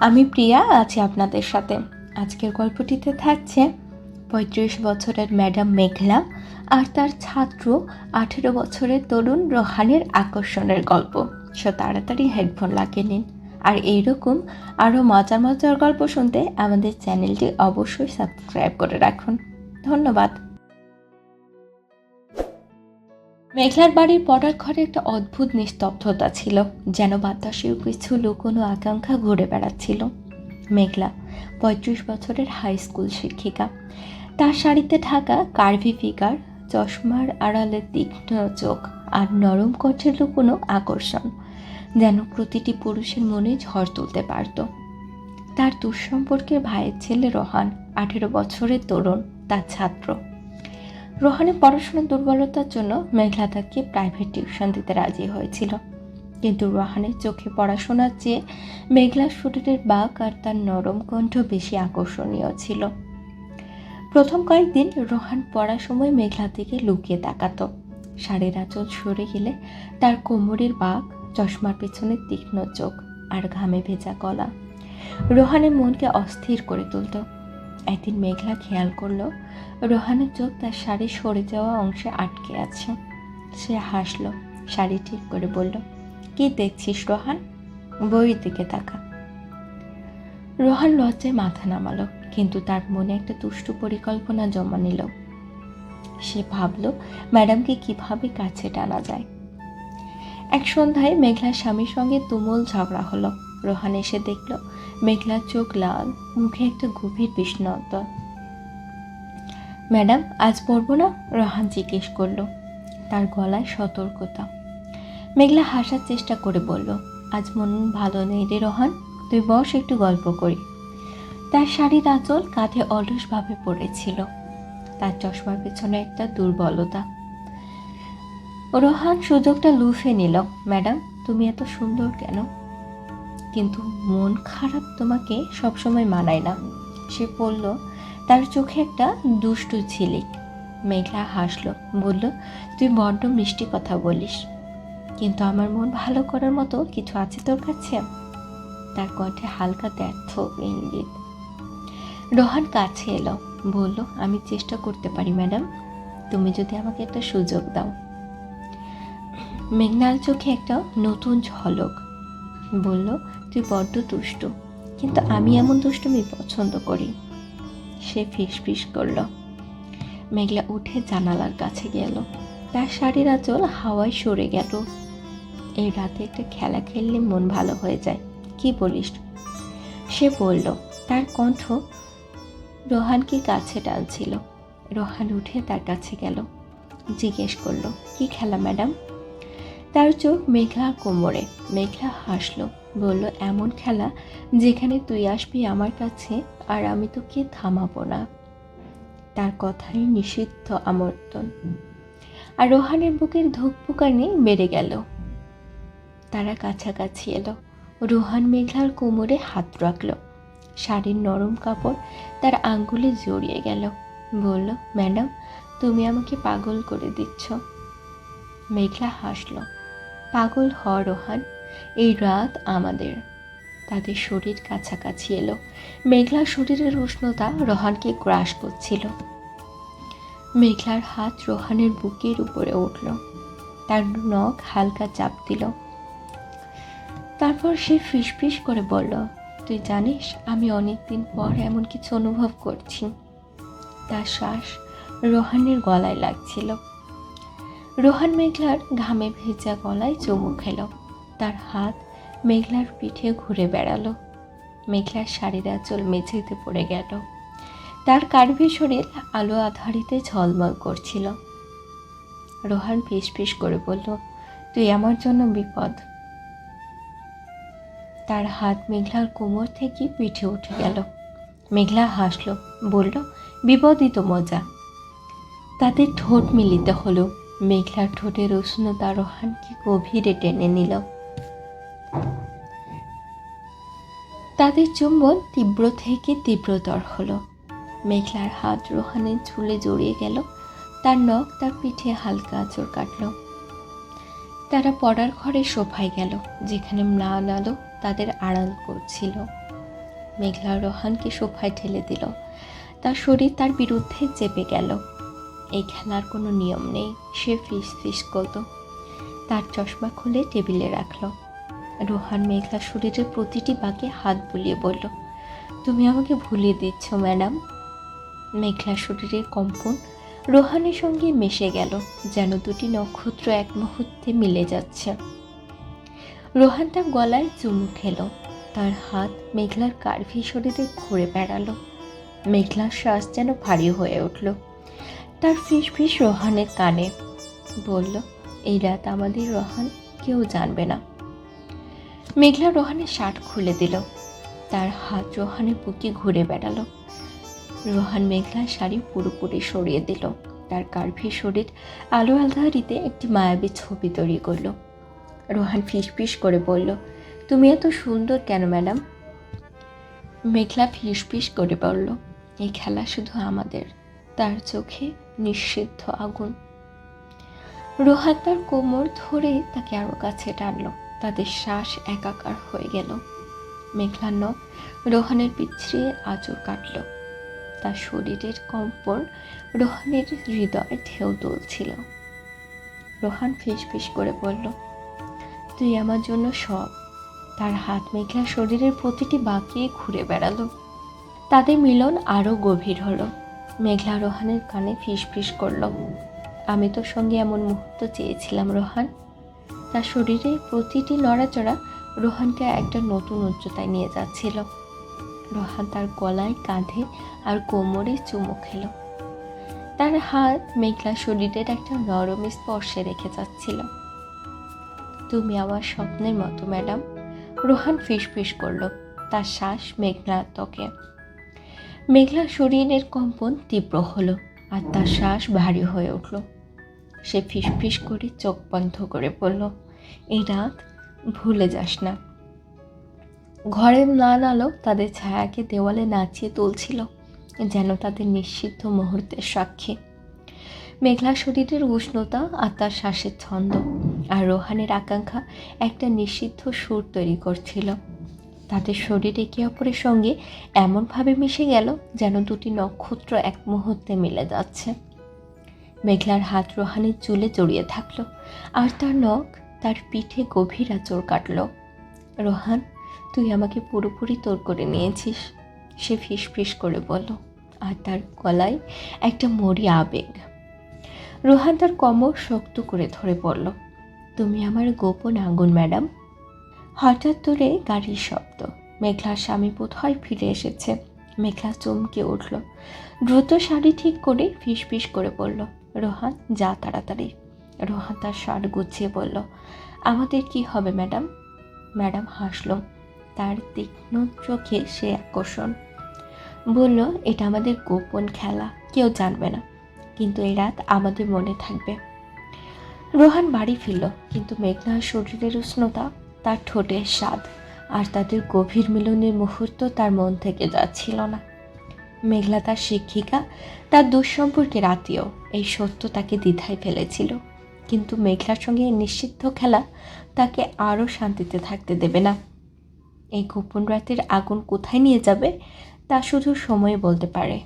আমি প্রিয়া, আছি আপনাদের সাথে। আজকের গল্পটিতে থাকছে পঁয়ত্রিশ বছরের ম্যাডাম মেঘলা আর তার ছাত্র আঠেরো বছরের তরুণ রোহানের আকর্ষণের গল্প। সো তাড়াতাড়ি হেডফোন লাগিয়ে নিন। আর এইরকম আরও মজার মজার গল্প শুনতে আমাদের চ্যানেলটি অবশ্যই সাবস্ক্রাইব করে রাখুন। ধন্যবাদ। মেঘলার বাড়ির পড়ার ঘরে একটা অদ্ভুত নিস্তব্ধতা ছিল, যেন বাতাসেও কিছু লুকোনো আকাঙ্ক্ষা ঘুরে বেড়াচ্ছিল। মেঘলা, পঁয়ত্রিশ বছরের হাই স্কুল শিক্ষিকা। তার শাড়িতে ঢাকা কার্ভি ফিগার চশমার আড়ালে তীক্ষ্ণ চোখ আর নরম কণ্ঠের লুকোনো আকর্ষণ, যেন প্রতিটি পুরুষের মনে ঝড় তুলতে পারত। তার দুঃসম্পর্কের ভাইয়ের ছেলে রোহান, আঠেরো বছরের তরুণ, তার ছাত্র। রোহানের পড়াশোনার দুর্বলতার জন্য মেঘলা তাকে প্রাইভেট টিউশন দিতে রাজি হয়েছিল। কিন্তু রোহানের চোখে পড়াশোনার চেয়ে মেঘলার শরীরের বাঘ আর তার নরম কণ্ঠ বেশি আকর্ষণীয় ছিল। প্রথম কয়েকদিন রোহান পড়ার সময় মেঘলা থেকে লুকিয়ে তাকাতো। শাড়ির আঁচল সরে গেলে তার কোমরের বাঘ চশমার পেছনে তীক্ষ্ণ চোখ আর ঘামে ভেজা গলা। রোহানের মনকে অস্থির করে তুলত। একদিন মেঘলা খেয়াল করল, রোহানের চোখ তার শাড়ি সরে যাওয়া অংশে আটকে আছে। সে হাসলো, শাড়ি ঠিক করে বলল, কি দেখছিস রোহান? বইয়ের দিকে তাকা। রোহান লজ্জায় মাথা নামালো, কিন্তু তার মনে একটা দুষ্টু পরিকল্পনা জমা নিল। সে ভাবল, ম্যাডামকে কীভাবে কাছে টানা যায়? এক সন্ধ্যায় মেঘলার স্বামীর সঙ্গে তুমুল ঝগড়া হলো। রোহান এসে দেখল মেঘলার চোখ লাল, মুখে একটা গভীর বিষণ্ণতা ম্যাডাম, আজ পড়ব না? রোহান জিজ্ঞেস করল। তার গলায় সতর্কতা। মেঘলা হাসার চেষ্টা করে বলল, আজ মন ভালো নেই রে রোহান, তুই বস, একটু গল্প করি। তার শাড়ির আঁচল কাঁধে অলসভাবে পড়েছিল। তার চশমার পেছনে একটা দুর্বলতা। রোহান সুযোগটা লুফে নিল, ম্যাডাম, তুমি এত সুন্দর কেন? কিন্তু মন খারাপ তোমাকে সবসময় মানায় না। সে বলল, তার চোখে একটা দুষ্টু ঝিলিক। মেঘলা হাসলো, বলল, তুই বড্ড মিষ্টি কথা বলিস, কিন্তু আমার মন ভালো করার মতো কিছু আছে তোর কাছে? তার কণ্ঠে হালকা ব্যর্থ ইঙ্গিত। রোহান কাছে এলো, বলল, আমি চেষ্টা করতে পারি, ম্যাডাম। তুমি যদি আমাকে একটা সুযোগ দাও। মেঘনাল চোখে একটা নতুন ঝলক, বলল তুই বড্ড দুষ্টু, কিন্তু আমি এমন দুষ্টুমি পছন্দ করি। সে ফিস ফিস করল। মেঘলা উঠে জানালার কাছে গেল। তার শাড়ির আঁচল হাওয়ায় সরে গেল। এই রাতে একটা খেলা খেললে মন ভালো হয়ে যায়। কি বলিস? সে বলল, তার কণ্ঠ রোহানকে কাছে টানছিল। রোহান উঠে তার কাছে গেল। জিজ্ঞেস করল, কি খেলা, ম্যাডাম? তার চোখ মেঘলা কোমরে, মেঘলা হাসলো, বলল, এমন খেলা যেখানে তুই আসবি আমার কাছে আর আমি তোকে থামাবো না। তার কথাই নিষিদ্ধ আমর্তন আর রোহানের বুকের ধুকপুকানি বেড়ে গেল। তারা কাছাকাছি এলো। রোহান মেঘলার কোমরে হাত রাখল। শাড়ির নরম কাপড় তার আঙ্গুলে জড়িয়ে গেল। বলল, ম্যাডাম, তুমি আমাকে পাগল করে দিচ্ছ। মেঘলা হাসলো। পাগল হ রোহান, এই রাত আমাদের। তাদের শরীর কাছাকাছি এলো। মেঘলার শরীরের উষ্ণতা রোহানকে গ্রাস করছিল। মেঘলার হাত রোহানের বুকের উপরে উঠল। তার নখ হালকা চাপ দিল। তারপর সে ফিসফিস করে বলল, তুই জানিস, আমি অনেক দিন পর এমন কিছু অনুভব করছি তার শ্বাস রোহানের গলায় লাগছিল। রোহান মেঘলার ঘামে ভেজা গলায় চুমু খেল। তার হাত মেঘলার পিঠে ঘুরে বেড়ালো। মেঘলার শাড়ির আঁচল মেঝেতে পড়ে গেল। তার কার্ভি শরীর আলো আধারিতে ঝলমল করছিল। রোহান ফিস ফিস করে বলল, তুই আমার জন্য বিপদ। তার হাত মেঘলার কোমর থেকে পিঠে উঠে গেল। মেঘলা হাসল, বলল, বিপদই তো মজা। তাদের ঠোঁট মিলিত হলো। মেঘলার ঠোঁটের উষ্ণতা রোহানকে গভীরে টেনে নিল। তাদের চুম্বন তীব্র থেকে তীব্রতর হলো। মেঘলার হাত রোহানের ঝুলে জড়িয়ে গেল, তার নখ তার পিঠে হালকা আঁচড় কাটল। তারা পড়ার ঘরে সোফায় গেল, যেখানে ম্লান আলো তাদের আড়াল করছিল। মেঘলা রোহানকে সোফায় ঠেলে দিল। তার শরীর তার বিরুদ্ধে চেপে গেল। এই খেলার কোনো নিয়ম নেই। সে ফিস ফিস করত। তার চশমা খুলে টেবিলে রাখল। রোহান মেঘলা শরীরের প্রতিটি বাঁকে হাত বুলিয়ে বলল, তুমি আমাকে ভুলিয়ে দিচ্ছ, ম্যাডাম। মেঘলা শরীরের কম্পন রোহানের সঙ্গে মিশে গেল, যেন দুটি নক্ষত্র এক মুহূর্তে মিলে যাচ্ছে। রোহান তার গলায় চুমু খেলো। তার হাত মেঘলার কার্ভি শরীরে ঘুরে বেড়ালো। মেঘলার শ্বাস যেন ভারী হয়ে উঠল। তার ফিস ফিস রোহানের কানে। বলল, এই রাত আমাদের রোহান কেউ জানবে না। মেঘলা রোহানের শার্ট খুলে দিল। তার হাত রোহানের বুকে ঘুরে বেড়ালো। রোহান মেঘলার শাড়ি পুরোপুরি সরিয়ে দিল। তার কার্ভি শরীর আলো আধারিতে একটি মায়াবী ছবি তৈরি করল। রোহান ফিস ফিস করে বলল, তুমি এত সুন্দর কেন, ম্যাডাম? মেঘলা ফিস ফিস করে বলল, এই খেলা শুধু আমাদের। তার চোখে নিষিদ্ধ আগুন। রোহান তার কোমর ধরে তাকে আরও কাছে টানলো। তাদের শ্বাস একাকার হয়ে গেল। মেঘলার নখ রোহানের পিছড়ে আঁচড় কাটল। তার শরীরের কম্পন রোহানের হৃদয়ে ঢেউ তুলছিল। রোহান ফিস ফিস করে বলল, তুই আমার জন্য সব। তার হাত মেঘলা শরীরের প্রতিটি বাঁকিয়ে ঘুরে বেড়ালো। তাদের মিলন আরও গভীর হলো। মেঘলা রোহানের কানে ফিস ফিস করল। আমি তোর সঙ্গে এমন মুহূর্ত চেয়েছিলাম, রোহান। তার শরীরে প্রতিটি নড়াচড়া রোহানকে একটা নতুন উচ্চতায় নিয়ে যাচ্ছিল। রোহান তার গলায় কাঁধে আর কোমরে চুমু খেল। তার হাত মেঘলা শরীরের একটা নরম স্পর্শে রেখে যাচ্ছিল। তুমি আমার স্বপ্নের মতো, ম্যাডাম, রোহান ফিস ফিস করল। তার শ্বাস মেঘলার ত্বকে। মেঘলা শরীরের কম্পন তীব্র হলো আর তার শ্বাস ভারী হয়ে উঠল। সে ফিস ফিস করে চোখ বন্ধ করে বলল এই রাত ভুলে যাস না। ঘরের ম্লান আলো তাদের ছায়াকে দেওয়ালে নাচিয়ে তুলছিল যেন তাদের নিষিদ্ধ মুহূর্তের সাক্ষী। মেঘলা শরীরের উষ্ণতা আর তার শ্বাসের ছন্দ আর রোহানের আকাঙ্ক্ষা একটা নিষিদ্ধ সুর তৈরি করছিল। তাদের শরীর একে অপরের সঙ্গে এমনভাবে মিশে গেল যেন দুটি নক্ষত্র এক মুহূর্তে মিলে যাচ্ছে। মেঘলার হাত রোহানের চুলে জড়িয়ে থাকল আর তার নখ তার পিঠে গভীর আঁচড় কাটল। রোহান, তুই আমাকে পুরোপুরি তোর করে নিয়েছিস, সে ফিস ফিস করে বলল। আর তার গলায় একটা মরি আবেগ। রোহান তার কমর শক্ত করে ধরে পড়ল তুমি আমার গোপন আগুন ম্যাডাম। হঠাৎ দূরে গাড়ির শব্দ। মেঘলার স্বামী বোধহয় ফিরে এসেছে। মেঘলা চমকে উঠল। দ্রুত শাড়ি ঠিক করে ফিস ফিস করে বলল, রোহান, যা তাড়াতাড়ি। রোহান তার শার্ট গুছিয়ে বলল, আমাদের কি হবে, ম্যাডাম? ম্যাডাম হাসল। তার তীক্ষ্ণ চোখে সে আকর্ষণ। বলল, এটা আমাদের গোপন খেলা, কেউ জানবে না। কিন্তু এই রাত আমাদের মনে থাকবে। রোহান বাড়ি ফিরল, কিন্তু মেঘনার শরীরের উষ্ণতা তার ঠোঁটের স্বাদ আর তাদের গভীর মিলনের মুহূর্ত তার মন থেকে যাচ্ছিল না। মেঘলা তার শিক্ষিকা, তার দুঃসম্পর্কের আত্মীয় এই সত্য তাকে দ্বিধায় ফেলেছিল। কিন্তু মেঘলার সঙ্গে নিষিদ্ধ খেলা তাকে আরও শান্তিতে থাকতে দেবে না। এই গোপন রাতের আগুন কোথায় নিয়ে যাবে তা শুধু সময় বলতে পারে।